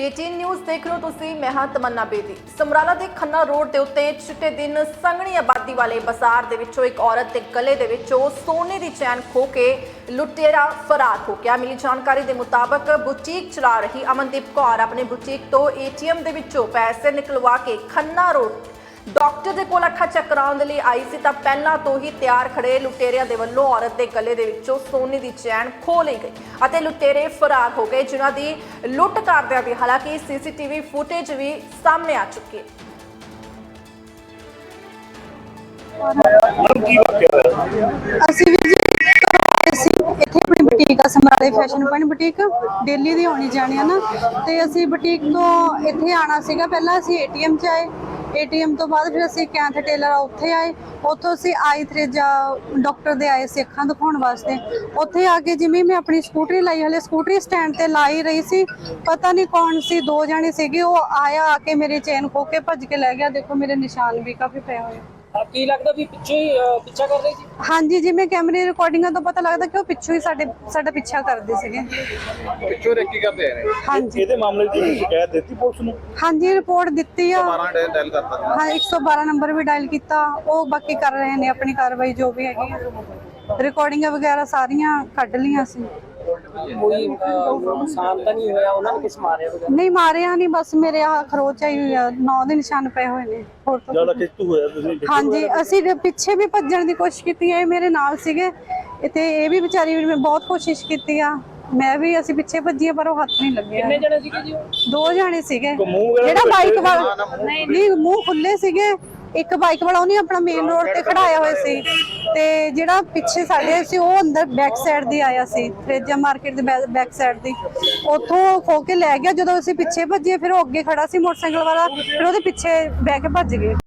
ਪੀਟੀਐਨ news ਦੇਖ ਰਹੇ ਹੋ ਤੁਸੀਂ, ਮੈਂ ਹਾਂ ਤਮੰਨਾ ਬੇਦੀ। ਸਮਰਾਲਾ ਦੇ ਖੰਨਾ ਰੋਡ ਦੇ ਉੱਤੇ ਛਿੱਟੇ ਦਿਨ ਸੰਘਣੀ ਆਬਾਦੀ ਵਾਲੇ ਬਾਜ਼ਾਰ ਦੇ ਵਿੱਚੋਂ ਇੱਕ ਔਰਤ ਦੇ ਗਲੇ ਦੇ ਵਿੱਚੋਂ ਸੋਨੇ ਦੀ ਚੈਨ ਖੋ ਕੇ ਲੁਟੇਰਾ ਫਰਾਰ ਹੋ ਗਿਆ। ਮਿਲੀ ਜਾਣਕਾਰੀ ਦੇ ਮੁਤਾਬਕ ਬੁਟੀਕ ਚਲਾ ਰਹੀ ਅਮਨਦੀਪ ਕੌਰ ਆਪਣੇ ਬੁਟੀਕ ਤੋਂ ਏਟੀਐਮ ਦੇ ਵਿੱਚੋਂ ਪੈਸੇ ਨਿਕਲਵਾ ਕੇ ਖੰਨਾ ਰੋਡ ਡਾਕਟਰ ਦੇ ਕੋਲ ਅੱਖਾਂ ਚੈੱਕ ਕਰਾਉਣ ਦੇ ਲਈ ਆਈ ਸੀ ਤਾਂ ਪਹਿਲਾਂ ਤੋਂ ਹੀ ਤਿਆਰ ਖੜੇ ਲੁਟੇਰਿਆਂ ਦੇ ਵੱਲੋਂ ਔਰਤ ਦੇ ਗਲੇ ਦੇ ਵਿੱਚੋਂ ਸੋਨੇ ਦੀ ਚੈਨ ਖੋਹ ਲਈ ਗਈ ਅਤੇ ਲੁਟੇਰੇ ਫਰਾਰ ਹੋ ਗਏ ਜਿਨ੍ਹਾਂ ਦੀ ਲੁੱਟ ਕਰਦਿਆਂ ਦੀ ਹਾਲਾਂਕਿ ਸੀਸੀਟੀਵੀ ਫੁਟੇਜ ਵੀ ਸਾਹਮਣੇ ਆ ਚੁੱਕੀ ਹੈ। ਅਸੀਂ ਵੀ ਜੀ ਅਸੀਂ ਇੱਥੇ ਆਪਣੀ ਬੁਟੀਕ ਆ ਸਮਰਾਲੇ ਫੈਸ਼ਨ ਪੁਆਇੰਟ ਬੁਟੀਕ। ਦਿੱਲੀ ਦੀ ਆਉਣੀ ਜਾਣੀ ਆ ਨਾ। ਤੇ ਅਸੀਂ ਬੁਟੀਕ ਤੋਂ ਇੱਥੇ ਆਣਾ ਸੀਗਾ। ਪਹਿਲਾਂ ਅਸੀਂ ਏਟੀਐਮ 'ਚ ਆਏ। ਏਟੀਐਮ ਤੋਂ ਬਾਅਦ ਫਿਰ ਅਸੀਂ ਕੈਂਥ ਟੇਲਰ ਉੱਥੇ ਆਏ। ਉੱਥੋਂ ਅਸੀਂ ਆਈ ਥਰੇਜਾ ਡਾਕਟਰ ਦੇ ਆਏ ਸੀ ਅੱਖਾਂ ਦਿਖਾਉਣ ਵਾਸਤੇ। ਉੱਥੇ ਆ ਕੇ ਜਿਵੇਂ ਮੈਂ ਆਪਣੀ ਸਕੂਟਰੀ ਲਾਈ, ਹਲੇ ਸਕੂਟਰੀ ਸਟੈਂਡ ਤੇ ਲਾਈ ਰਹੀ ਸੀ। ਪਤਾ ਨਹੀਂ ਕੌਣ ਸੀ, ਦੋ ਜਣੇ ਸੀਗੇ। ਉਹ ਆਇਆ ਆ ਕੇ ਮੇਰੀ ਚੇਨ ਖੋ ਕੇ ਭੱਜ ਕੇ ਲੈ ਗਿਆ। ਦੇਖੋ ਮੇਰੇ ਨਿਸ਼ਾਨ ਵੀ ਕਾਫੀ ਪਏ ਹੋਏ ਕੀ ਲੱਗਦਾ ਵੀ ਪਿੱਛੇ ਹੀ ਅਹ, ਪਿੱਛਾ ਕਰ ਰਹੀ ਸੀ? ਹਾਂਜੀ ਜਿਵੇਂ ਕੈਮਰੇ ਰਿਕਾਰਡਿੰਗਾਂ ਤੋਂ ਪਤਾ ਲੱਗਦਾ ਕਿ ਉਹ ਪਿੱਛੋਂ ਹੀ ਸਾਡੇ ਸਾਡਾ ਪਿੱਛਾ ਕਰਦੇ ਸੀਗੇ। ਪਿੱਛੋਂ ਰੇਕੀ ਕਰਦੇ ਨੇ ਹਾਂਜੀ। ਇਹਦੇ ਮਾਮਲੇ 'ਚ ਤੁਸੀਂ ਸ਼ਿਕਾਇਤ ਦਿੱਤੀ ਪੁਲਿਸ ਨੂੰ? ਹਾਂਜੀ ਰਿਪੋਰਟ ਦਿੱਤੀ ਆ। 12 ਡੇ ਡੈਲ ਕਰਤਾ। ਹਾਂ 112 ਨੰਬਰ ਵੀ ਡਾਇਲ ਕੀਤਾ। ਉਹ ਬਾਕੀ ਕਰ ਰਹੇ ਨੇ ਆਪਣੀ ਕਾਰਵਾਈ ਜੋ ਵੀ ਹੈਗੀ ਰਿਕਾਰਡਿੰਗਾਂ ਵਗੈਰਾ ਸਾਰੀਆਂ ਕੱਢ ਲਈਆਂ ਸੀ ਕੋਈ ਅਹ, ਨੁਕਸਾਨ ਤਾਂ ਨਹੀਂ ਹੋਇਆ? ਉਹਨਾਂ ਨੇ ਕਿਸ ਮਾਰਿਆ ਵਗੈਰਾ? ਨਹੀਂ ਮਾਰਿਆ ਨਹੀਂ ਬਸ ਮੇਰੇ ਆ ਖਰੋਚ ਆਈ ਹੋਈ ਆ। ਨੌ ਦੇ ਨਿਸ਼ਾਨ ਪਏ ਹੋਏ ਨੇ। ਹੋਰ ਤਾਂ ਜ਼ਿਆਦਾ ਖਿੱਚੂ ਹੋਇਆ ਤੁਸੀਂ? ਹਾਂਜੀ ਅਸੀਂ ਪਿੱਛੇ ਵੀ ਭੱਜਣ ਦੀ ਕੋਸ਼ਿਸ਼ ਕੀਤੀ ਹੈ ਇਹ ਮੇਰੇ ਨਾਲ ਸੀਗੇ। ਤੇ ਇਹ ਵੀ ਵਿਚਾਰੀ ਨੇ ਬਹੁਤ ਕੋਸ਼ਿਸ਼ ਕੀਤੀ ਆ। ਮੈਂ ਵੀ ਅਸੀਂ ਪਿੱਛੇ ਭੱਜੀਆਂ ਪਰ ਉਹ ਹੱਥ ਨਹੀਂ ਲੱਗਿਆ। ਕਿੰਨੇ ਜਣੇ ਸੀਗੇ ਜੀ ਉਹ? ਦੋ ਜਾਣੇ ਸੀਗੇ। ਜਿਹੜਾ ਬਾਈਕ ਵਾਲਾ ਨਹੀਂ ਮੂੰਹ ਖੁੱਲੇ ਸੀਗੇ। ਇੱਕ ਬਾਈਕ ਵਾਲਾ, ਉਹਨੇ ਆਪਣਾ ਮੇਨ ਰੋਡ ਤੇ ਖੜਾਇਆ ਹੋਇਆ ਸੀ। ਤੇ ਜਿਹੜਾ ਪਿੱਛੇ ਸਾਡੇ ਸੀ, ਉਹ ਅੰਦਰ ਬੈਕ ਸਾਈਡ ਦੀ ਆਇਆ ਸੀ, ਫਰੇਜਾ ਮਾਰਕੀਟ ਦੇ ਬੈਕ ਸਾਈਡ ਦੀ। ਉੱਥੋਂ ਖੋ ਕੇ ਲੈ ਗਿਆ, ਜਦੋਂ ਅਸੀਂ ਪਿੱਛੇ ਭੱਜੇ, ਫਿਰ ਉਹ ਅੱਗੇ ਖੜਾ ਸੀ ਮੋਟਰਸਾਈਕਲ ਵਾਲਾ, ਫਿਰ ਉਹਦੇ ਪਿੱਛੇ ਬਹਿ ਕੇ ਭੱਜ ਗਏ।